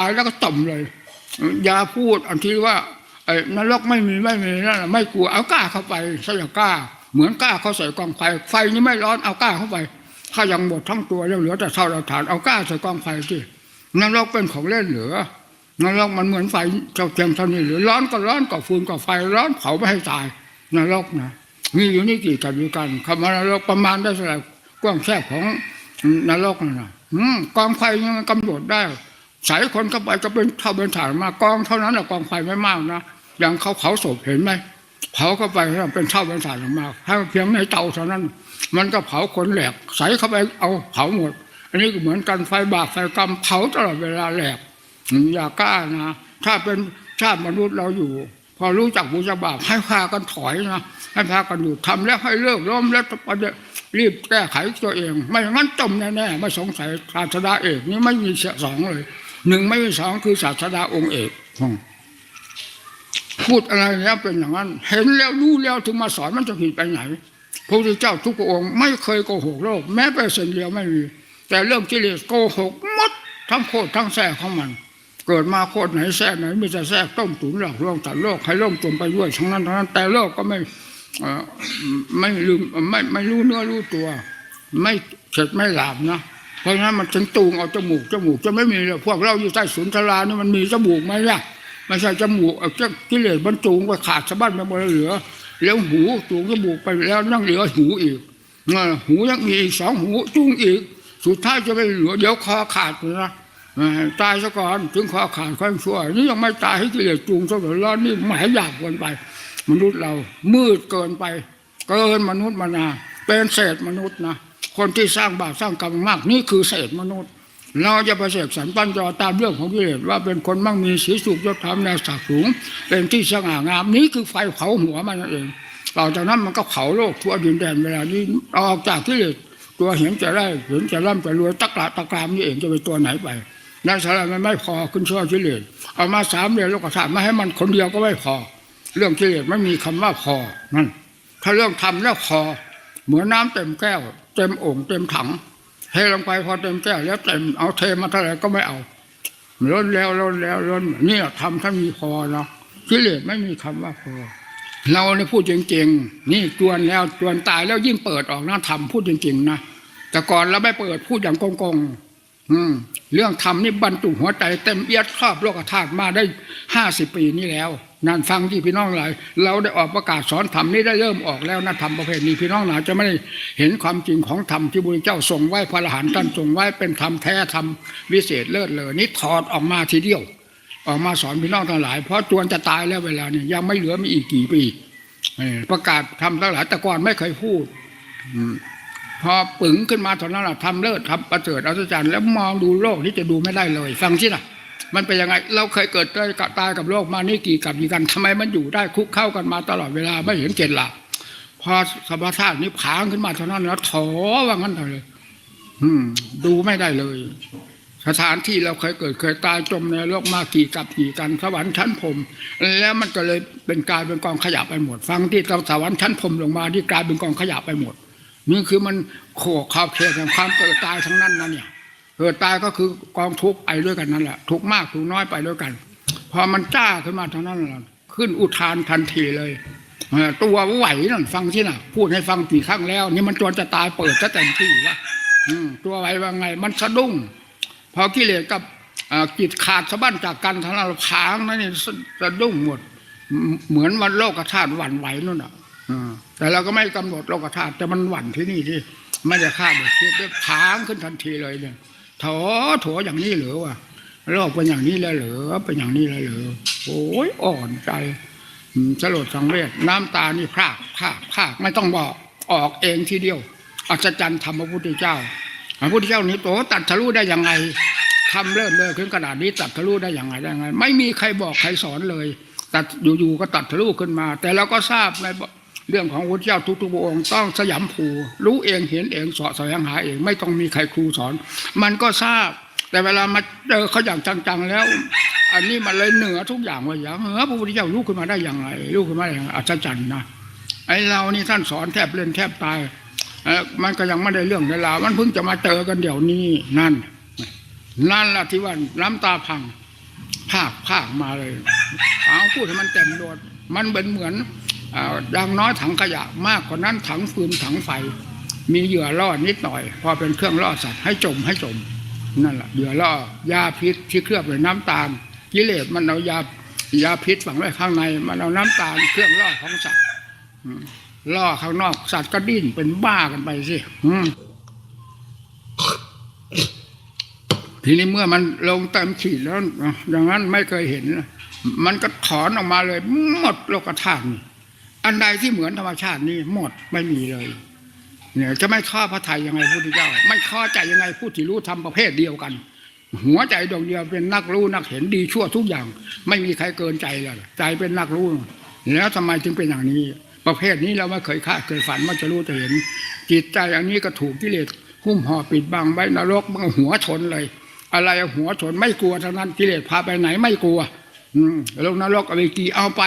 ตายแล้วก็ต่มเลย อย่าพูดอันที่ว่าไอ้นรกไม่มีไม่มีนั่นน่ะไม่กลัวเอากล้าเข้าไปซะอย่างกล้า เหมือนกล้าเขาใส่กองไฟ ไฟนี่ไม่ร้อนเอากล้าเข้าไป ถ้ายังหมดทั้งตัวยังเหลือแต่เท่าเราฐานเอากล้าใส่กองไฟที่นรกเป็นของเล่นเหลือนรกมันเหมือนไฟเจ้าเทียมเท่านี้หรือร้อนก็ร้อนก็ฟืนก็ไฟร้อนเผาไม่ให้ตายนรกนะมีอยู่นี่กี่กับอยู่กันคำว่านรกประมาณได้เท่าไหร่กว้างแคบของนรกนั่นนะอืมกองไฟยังกำหนดได้ ใส่คนเข้าไปก็เป็นเท่าเป็นฐานมากองเท่านั้นแหละกองไฟไม่มากนะอย่างเขาเผาศพเห็นไหมเผาเข้าไปเป็นเท่าเป็นฐานมากถ้าเพียงในเตาเท่านั้น มันก็เผาคนแหลก ใส่เข้าไปเอาเผาหมด อันนี้ก็เหมือนกันไฟบาปไฟกรรมเผาตลอดเวลาแหลกอย่ากล้านะถ้าเป็นชาติมนุษย์เราอยู่ พอรู้จักบุญบาปให้พากันถอยนะให้พากันอยู่ทำแล้วให้เลิกล้มแล้วประเดี๋ยรีบแก้ไขตัวเอง ไม่งั้นจมแน่ๆไม่สงสัยศาสดาเอกนี่ไม่มีเสียสองเลย หนึ่งไม่มีสองคือศาสดาองค์เอกอืมพูดอะไรแล้วเป็นอย่างนั้น เห็นแล้วรู้แล้วถึงมาสอนมันจะผิดไปไหนพระพุทธเจ้าทุกพระองค์ไม่เคยโกหกโลก แม้แต่เส้นเดียวไม่มีแต่เรื่องกิเลสโกหกหมดทั้งโคตรทั้งแท้ของมัน เกิดมาโคตรไหนแท้ไหนมีแต่แท้ต้มตุ๋นหลอกลวงตัดโลกให้ล่มจมไปด้วยทั้งนั้นทั้งนั้น แต่โลกก็ไม่เอ่อไม่ลืมไม่ไม่รู้เนื้อรู้ตัว ไม่เฉดไม่หลาบนะ เพราะฉะนั้นมันถึงตูงเอาจมูกจมูกจะไม่มีเลยพวกเราอยู่ใต้ศูนย์ชรานี่มันมีจมูกไหมล่ะไม่ใช่จมูกเอาจ้ากิเลสมันจูงไปขาดสะบั้นไปหมดเลยเหลือ แล้วหูจูงจมูกไปแล้วนั่งเหลือหูอีกหูยังมีสองหูจูงอีก สุดท้ายจะไม่เหลือเดี๋ยวคอขาดเลยนะตายซะก่อนถึงคอขาดค่อยชั่วนี่ยังไม่ตายให้กิเลสจูงซะเลยแล้วนี่หมายหยาบเกินไป มนุษย์เรามืดเกินไป เกินมนุษย์มานาเป็นเศษมนุษย์นะ คนที่สร้างบาปสร้างกรรมมากนี่คือเศษมนุษย์ เราจะไปเสกสรรปั้นจอตามเรื่องของกิเลสว่าเป็นคนมั่งมีสีสุขยศธรรมแนวศักดิ์สูง เป็นที่สง่างามนี่คือไฟเผาหัวมันเองต่อจากนั้นมันก็เผาโลกทั่วดินแดนเวลานี้ออกจากกิเลสตัวเห็นจะได้เห็นจะร่ำจะรวยตะกละตะกรามนี่เองจะเป็นตัวไหนไปนั่นสาระมันไม่พอขึ้นชั่วกิเลสเอามาสามเดือนโลกธาตุมาให้มันคนเดียวก็ไม่พอ เรื่องกิเลสไม่มีคำว่าพอนั่นถ้าเรื่องทำแล้วพอเหมือนน้ำเต็มแก้ว ต็มโอ่งเต็มถังเทลงไปพอเต็มแก้วแล้วเต็มเอาเทมาเท่าไหร่ก็ไม่เอาล้นแล้วล้นแล้วล้นนี่ทำถ้ามีพอเนาะกิเลสไม่มีคำว่าพอ เราเนี่ยพูดจริงๆ นี่จวนแล้วจวนตายแล้วยิ่งเปิดออกนะทำพูดจริง ๆ นะแต่ก่อนเราไม่เปิดพูดอย่างโกงๆอืมเรื่องทำนี่บรรจุหัวใจเต็มเอียดครอบโลกธาตุมาได้ห้าสิบปีนี้แล้ว นั่นฟังที่พี่น้องหลาย เราได้ออกประกาศสอนธรรมนี่ได้เริ่มออกแล้วนะธรรมประเภทนี้พี่น้องหลายจะไม่ได้เห็นความจริงของธรรมที่บุญเจ้าทรงไว้พระอรหันต์ท่านทรงไว้เป็นธรรมแท้ธรรมวิเศษเลิศเลยนี่ถอดออกมาทีเดียว ออกมาสอนพี่น้องทั้งหลาย เพราะจวนจะตายแล้วเวลานี้ยังไม่เหลือมีอีกกี่ปีประกาศทำทั้งหลายแต่ก่อนไม่เคยพูดอพอปึงขึ้นมาเท่านั้นแหละทำเลิศทำประเสริฐอัศจรรย์แล้วมองดูโลกที่จะดูไม่ได้เลย ฟังสินะ มันเป็นยังไง เราเคยเกิดได้ตายกับโลกมานี่กี่กับกี่กันทำไมมันอยู่ได้คุกเข้ากันมาตลอดเวลาไม่เห็นเกณฑ์หลักพอสมรรถานี้ผางขึ้นมาเท่านั้นแล้วถอว่างั้นเลย อืม ดูไม่ได้เลย สถานที่เราเคยเกิดเคยตายจมในโลกมากี่กับกี่กันสวรรค์ชั้นพรมแล้วมันก็เลยเป็นกลายเป็นกองขยะไปหมด ฟังที่สวรรค์ชั้นพรมลงมาที่กลายเป็นกองขยะไปหมด นี่คือมันโขกขอบเขตแห่งความเกิดตายทั้งนั้นนะเนี่ย เกิดตายก็คือกองทุกข์ไปด้วยกันนั่นแหละทุกข์มากทุกน้อยไปด้วยกัน พอมันจ้าขึ้นมาเท่านั้นแหละขึ้นอุทานทันทีเลยตัวไหวนั่นฟังที่น่ะ พูดให้ฟังกี่ครั้งแล้ว นี่มันจนจะตายเปิดซะเต็มที่วะตัวไหวว่าไง มันสะดุ้งพอกิเลสกับอ่าจิตขาดสะบั้นจากกันทั้งนั้นพางนั่นนี่สะสะดุ้งหมด เหมือนวันโลกธาตุหวั่นไหวนู่นอะแต่เราก็ไม่กำหนดโลกธาตุแต่มันหวั่นที่นี่ที่ไม่ได้ฆ่าเด็กคิดได้พางขึ้นทันทีเลยเนี่ย ถโถอย่างนี้เหรือวะโลกเป็นอย่างนี้แล้วเหรือเป็นอย่างนี้แล้วเหรือโอ้ยอ่อนใจสลดสังเวชน้ำตานี่พากพากพากไม่ต้องบอกออกเองทีเดียวอัศจรรย์ธรรมพระพุทธเจ้าพระพุทธเจ้านี้โตตัดทะลุได้ยังไงทำเลิศเลยขึ้นขนาดนี้ตัดทะลุได้ยังไงได้ยังไง ไม่มีใครบอกใครสอนเลย ตัดอยู่ๆก็ตัดทะลุขึ้นมา แต่เราก็ทราบใน เรื่องของพระพุทธเจ้าทุกๆพระองค์ต้องสยามผูรู้เองเห็นเองสอดแสวงหาเองไม่ต้องมีใครครูสอน มันก็ทราบ แต่เวลามาเจอเขาอย่างจังๆแล้ว อันนี้มันเลยเหนือทุกอย่างว่าอย่างเออพระพุทธเจ้ารู้ขึ้นมาได้อย่างไรรู้ขึ้นมาได้อย่างอัศจรรย์นะไอเรานี่ท่านสอนแทบเล่นแทบตายมันก็ยังไม่ได้เรื่องเวลาวมันเพิ่งจะมาเจอกันเดี๋ยวนี้นั่น นั่นละที่ว่าน้ำตาพังภาคภาคมาเลยเอาพูดให้มันเต็มโดดมันเป็นเหมือน อ่าอย่างน้อยถังขยะมากกว่านั้นถังฟืนถังไฟ มีเหยื่อล่อนิดหน่อย พอเป็นเครื่องล่อสัตว์ให้จมให้จมนั่นแหละเหยื่อล่อยาพิษที่เคลือบด้วยน้ำตาลกิเลสมันเอายายาพิษฝังไว้ข้างใน มันเอาน้ำตาลเครื่องล่อของสัตว์ล่อข้างนอกสัตว์ก็ดิ้นเป็นบ้ากันไปสิทีนี้เมื่อมันลงเต็มขีดแล้วนะอย่างนั้นไม่เคยเห็น มันก็ถอนออกมาเลย หมดโลกธาตุนี่ อันใดที่เหมือนธรรมชาตินี่หมดไม่มีเลย เนี่ยจะไม่ข้อพระไทยยังไงพุทธเจ้า ไม่ข้อใจยังไงผู้ที่รู้ทำประเภทเดียวกัน หัวใจดวงเดียวเป็นนักรู้นักเห็นดีชั่วทุกอย่าง ไม่มีใครเกินใจเลยใจเป็นนักรู้ แล้วทำไมจึงเป็นอย่างนี้ ประเภทนี้เราไม่เคยคาดเคยฝันว่าจะรู้จะเห็น จิตใจอันนี้ก็ถูกกิเลสหุ้มห่อปิดบังไว้นรกมันหัวชนเลย อะไรหัวชนไม่กลัวทั้งนั้นกิเลสพาไปไหนไม่กลัว อืมลงนรกอาไปกี่เอาไป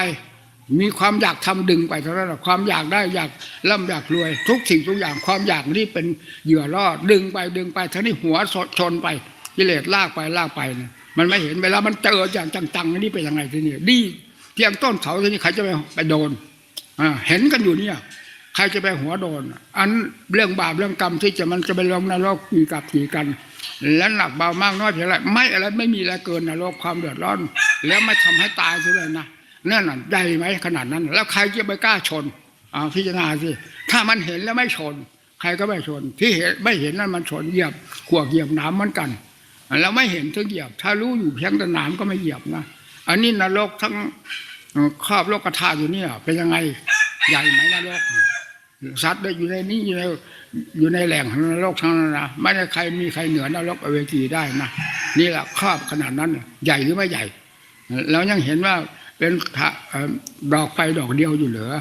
มีความอยากทำดึงไปเท่านั้นแหละความอยากได้อยากร่ำอยากรวย ทุกสิ่งทุกอย่างความอยากนี่เป็นเหยื่อล่อดึงไปดึงไปทั้งนี้หัวสดชนไปกิเลสลากไปลากไปเนี่ยมันไม่เห็นเวลามันเจออย่างจังๆนี่เป็นยังไงทีนี้ดีเพียงต้นเขาทีนี้ใครจะไปไปโดนอ่าเห็นกันอยู่เนี่ยใครจะไปหัวโดน อันเรื่องบาปเรื่องกรรมที่จะมันจะไปลงนรกกี่กับกี่กัน และหนักเบามากน้อยเพียงไรไม่อะไรไม่มีอะไรเกินนรกความเดือดร้อน แล้วไม่ทำให้ตายซะเลยนะ นั่นใหญ่ไหมขนาดนั้น แล้วใครจะไปกล้าชนอาพิจารณาสิถ้ามันเห็นแล้วไม่ชน ใครก็ไม่ชน ที่เห็นไม่เห็นนั่นมันชนเหยียบขวกเหยียบน้ำมือนกันแล้วไม่เห็นถึงเหยียบ ถ้ารู้อยู่เพียงแต่น้ำก็ไม่เหยียบนะอันนี้นรกทั้งครอบโลกธาตุอยู่เนี่ย เป็นยังไงใหญ่ไหมนรกสัตว์ได้อยู่ในนี้อยู่ในอยู่ในแหล่งของนรกทั้งนั้นนะไม่ได้ใครมีใครเหนือนรกอเวจีได้นะนี่แหละครอบขนาดนั้น ใหญ่หรือไม่ใหญ่ แล้วยังเห็นว่า เป็นดอกไฟดอกเดียวอยู่เหลือ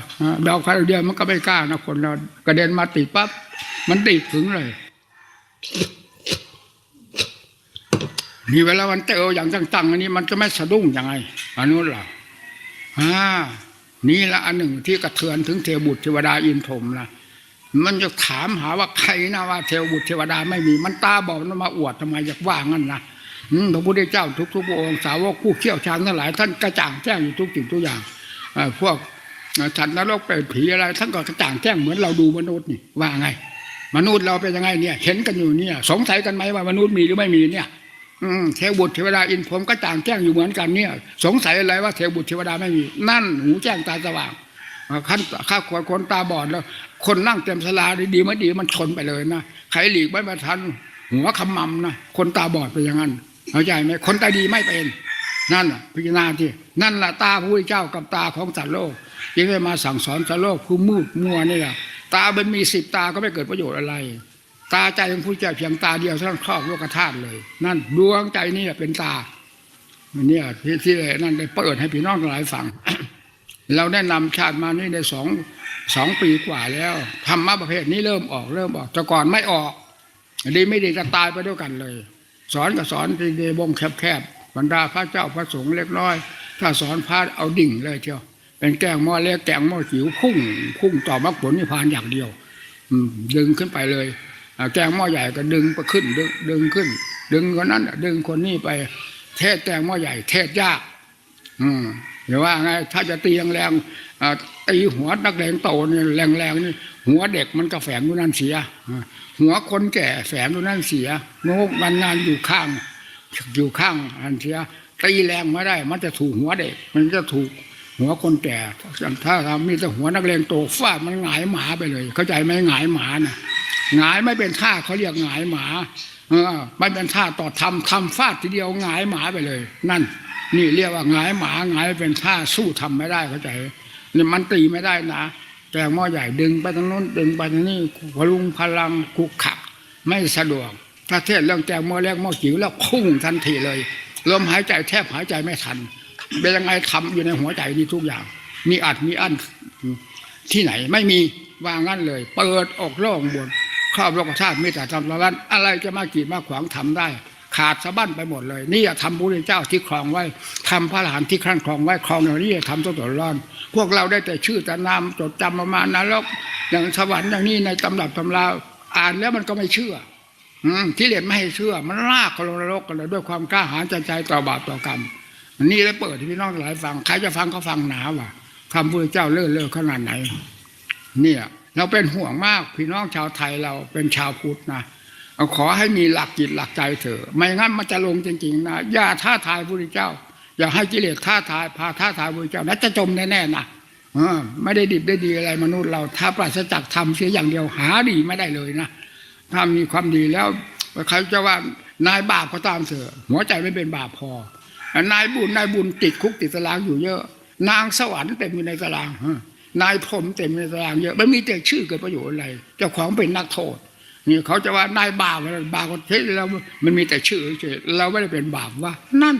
ดอกไฟดอกเดียวมันก็ไม่กล้านะคนเรากระเด็นมาติดปั๊บมันติดถึงเลยนี่เวลามันเจออย่างจังๆอันนี้มันจะไม่สะดุ้งยังไงอันนู้นล่ะอ่านี่ละอันหนึ่งที่กระเทือนถึงเทวบุตรเทวดาอินทมนะมันจะถามหาว่าใครนะว่าเทวบุตรเทวดาไม่มีมันตาบอกมันมาอวดทำไมอยากว่างั้นนะ พระพุทธเจ้าทุกทุกพระองค์สาวกผู้เชี่ยวชาญทั้งหลาย ท่านกระจ่างแจ้งอยู่ทุกสิ่งทุกอย่างอพวกฉันนรกเป็นผีอะไรท่านก็กระจ่างแจ้งเหมือนเราดูมนุษย์นี่ว่าไง มนุษย์เราเป็นยังไงเนี่ย เห็นกันอยู่เนี่ย สงสัยกันไหมว่ามนุษย์มีหรือไม่มีเนี่ยอืเทวบุตรเทวดาอินพรมก็ต่างแจ้งอยู่เหมือนกันเนี่ย สงสัยอะไรว่าเทวบุตรเทวดาไม่มี นั่นหูแจ้งตาสว่างขั้นข้าขวดคนตาบอดแล้ว คนนั่งเต็มสลาดีๆไม่ดีมันชนไปเลยนะใครหลีกไม่มาทันหัวขมำนะคนตาบอดเป็นอย่างนั้น เข้าใจไหมคนตาดีไม่เป็น นั่นน่ะพิจารณาที่นั่นแหละตาพระเจ้ากับตาของสัตว์โลกที่ได้มาสั่งสอนสัตว์โลกคือมืดมัวนี่แหละตาเป็นมีสิบตาก็ไม่เกิดประโยชน์อะไร ตาใจของผู้เจ้าเพียงตาเดียวเท่านั้นครอบโลกธาตุเลย นั่นดวงใจนี่แหละเป็นตาเนี่ยที่ที่นั่นได้เปิดให้พี่น้องหลายฟังเราได้นำชาติมานี่ในสองสองปีกว่าแล้วธรรมะประเภทนี้เริ่มออกเริ่มออกแต่ก่อนไม่ออกดีไม่ดีจะตายไปด้วยกันเลย สอนก็สอนในวงแคบๆบรรดาพระเจ้าพระสงฆ์เล็กน้อย ถ้าสอนพระเอาดิ่งเลยเชียวเป็นแกงหม้อเล็กแกงหม้อจิ๋วพุ่งพุ่งต่อมรรคผลนิพพานอย่างเดียวดึงขึ้นไปเลยแกงหม้อใหญ่ก็ดึงไปขึ้นดึงดึงขึ้น ดึงคนนั้นดึงคนนี้ไป เทศแกงหม้อใหญ่ เทศยาก อืม เดี๋ยวว่าไงถ้าจะตีแรงๆตีหัวนักเลงโตเนี่ยแรงๆนี่หัวเด็กมันก็แฝงอยู่นั่นเสีย หัวคนแก่แฝงอยู่นั่นเสียโงกมันนานอยู่ข้าง อยู่ข้างอันเสียตีแรงไม่ได้ มันจะถูกหัวเด็ก มันจะถูกหัวคนแก่ถ้าทำมีแต่หัวนักเลงโตฟาดมันหงายหมาไปเลย เข้าใจไหมหงายหมาน่ะหงายไม่เป็นท่าเขาเรียกหงายหมา เออไม่เป็นท่าต่อทำทำฟาดทีเดียวหงายหมาไปเลย นั่น นี่เรียกว่าหงายหมาหงายเป็นท่าสู้ทำไม่ได้เข้าใจนี่มันตีไม่ได้นะแต่หม้อใหญ่ดึงไปทางโน้นดึงไปทางนี้พลุงพลังคุกขัก ไม่สะดวก ถ้าเทศเรื่องแจงหม้อแรกหม้อจิ๋วแล้วพุ่งทันทีเลยลมหายใจแทบหายใจไม่ทันเป็นยังไงทำอยู่ในหัวใจนี่ทุกอย่าง มีอัดมีอั้นที่ไหนไม่มีว่างั้นเลย เปิดออกโล่งบนครอบโลกธาตุมีแต่ทำละลันอะไรจะมากีดมาขวางทำได้ ขาดสะบั้นไปหมดเลย นี่ทำพระพุทธเจ้าที่ครองไว้ทำพระอรหันที่ครั่นครองไว้ครองอย่างนี้ทำตัวตัวร้อน พวกเราได้แต่ชื่อแต่นามจดจำประมาณนั้นแล้วอย่างสวรรค์อย่างนี้ในตำรับตำราอ่านแล้วมันก็ไม่เชื่อ อืที่เรียนไม่ให้เชื่อ มันลากเขาลงนรกกันเลยด้วยความกล้าหาญใจใจต่อบาปต่อกรรมนนี้ได้เปิดให้พี่น้องหลายฟังใครจะฟังก็ฟังหนาว่ะคำพระเจ้าเลื่อนเลื่อขนาดไหน เนี่ย เราเป็นห่วงมากพี่น้องชาวไทยเราเป็นชาวพุทธนะ เอาขอให้มีหลักจิตหลักใจเถอะไม่งั้นมันจะลงจริง ๆ นะอย่าท้าทายพระพุทธเจ้า อย่าให้กิเลสท้าทายพาท้าทายพระพุทธเจ้านั้นจะจมแน่ๆนะเออไม่ได้ดิบได้ดีอะไรมนุษย์เราถ้าปราศจากธรรมเสียอย่างเดียวหาดีไม่ได้เลยนะถ้ามีความดีแล้วใครจะว่านายบาปก็ตามเถอะหัวใจไม่เป็นบาปพอนายบุญนายบุญติดคุกติดตารางอยู่เยอะ นางสวรรค์เต็มอยู่ในตารางนายพรมเต็มในตารางเยอะไม่มีแต่ชื่อเกิดประโยชน์อะไรเจ้าของเป็นนักโทษ นี่เขาจะว่านายบาปอะไรบาปก็เท็จแล้วมันมีแต่ชื่อเฉยเราไม่ได้เป็นบาปว่า นั่น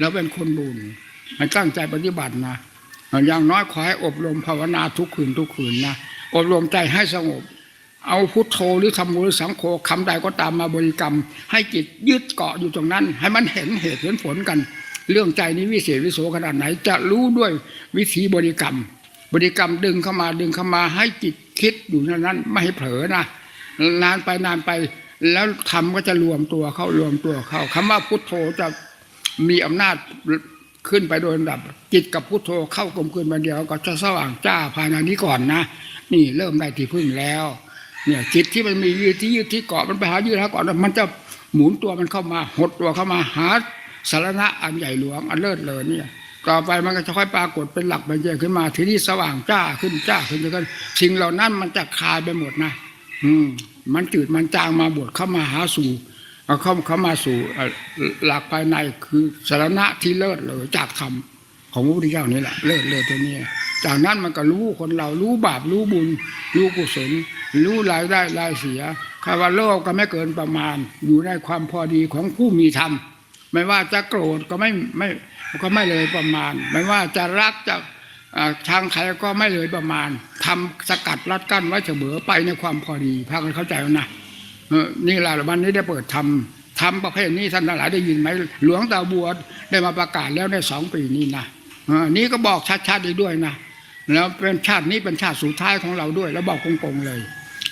เราเป็นคนบุญให้ตั้งใจปฏิบัตินะอย่างน้อยขอให้อบรมภาวนาทุกคืนทุกคืนนะอบรมใจให้สงบ เอาพุทโธหรือธรรมโมหรือสังโฆคำใดก็ตามมาบริกรรม ให้จิตยึดเกาะอยู่ตรงนั้น ให้มันเห็นเหตุเห็นผลกัน เรื่องใจนี้วิเศษวิโสขนาดไหน จะรู้ด้วยวิธีบริกรรม บริกรรมดึงเข้ามาดึงเข้ามาให้จิตคิดอยู่นั้น ไม่ให้เผลอนะ นานไปนานไป แล้วธรรมก็จะรวมตัวเข้ารวมตัวเข้าคำว่าพุทโธจะมีอำนาจขึ้นไปโดยลำดับ จิตกับพุทโธเข้ากลมกลืนมาเดียว ก็จะสว่างจ้าภายในนี้ก่อนนะนี่เริ่มได้ที่พึ่งแล้ว เนี่ยจิตที่มันมียืดที่ยืดที่เกาะมันไปหายืดหาเกาะแล้วมันจะหมุนตัวมันเข้ามาหดตัวเข้ามาหาสารณะอันใหญ่หลวงอันเลิศเลยเนี่ยต่อไปมันก็จะค่อยปรากฏเป็นหลักเป็นเกณฑ์ขึ้นมาทีนี้สว่างจ้าขึ้นจ้าขึ้นจนสิ่งเหล่านั้นมันจะคลายไปหมดนะ อืมมันจืดมันจางมาบดเข้ามาหาสู่เอาเข้าเข้ามาสู่หลักภายในคือสารณะที่เลิศเลยจากธรรมของพระพุทธเจ้านี่แหละเลิศเลยตัวนี้จากนั้นมันก็รู้คนเรารู้บาปรู้บุญ รู้กุศล รู้รายได้รายเสียคำว่าโลกก็ไม่เกินประมาณ อยู่ในความพอดีของผู้มีธรรม ไม่ว่าจะโกรธก็ไม่ไม่ก็ไม่เลยประมาณ ไม่ว่าจะรักจะ ทางใครก็ไม่เลยประมาณทำสกัดรัดกั้นไว้เสมอไปในความพอดีพากันเข้าใจแล้วนะนี่แหละวันนี้ได้เปิดทำทำประเภทนี้ท่านทั้งหลายได้ยินไหมหลวงตาบัวได้มาประกาศแล้วในสองปีนี้นะอนี่ก็บอกชัดๆอีกด้วยนะแล้วเป็นชาตินี้เป็นชาติสุดท้ายของเราด้วย แล้วบอกโกงๆเลย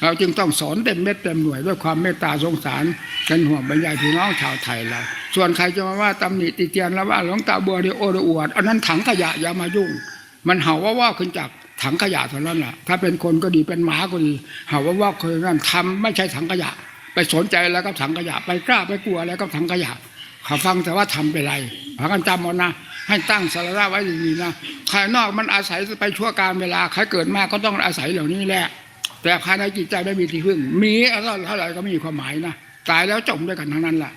เราจึงต้องสอนเต็มเม็ดเต็มหน่วยด้วยความเมตตาสงสารเป็นห่วงบรรยายพี่น้องชาวไทยเราส่วนใครจะมาว่าตำหนิติเตียนแล้วว่าหลวงตาบัวเดโอดอวดอันนั้นถังขยะอย่ามายุ่ง มันเห่าว่าว่าขึ้นจากถังขยะเท่านั้นแหละถ้าเป็นคนก็ดีเป็นหมาก็ดี เห่าว่าว่าเคยนั่นทำไม่ใช่ถังขยะ ไปสนใจแล้วก็ถังขยะ ไปกล้าไปกลัวแล้วก็ถังขยะเขาฟังแต่ว่าทำไปไรพากันจำเอานะ ให้ตั้งสาระไว้ดีๆนะภายนอกมันอาศัยไปชั่วการเวลาใครเกิดมาก็ต้องอาศัยเหล่านี้แหละ แต่ภายในจิตใจไม่มีที่พึ่ง มีอะไรเท่าไหร่ก็ไม่มีความหมายนะ ตายแล้วจมด้วยกันทั้งนั้นแหละ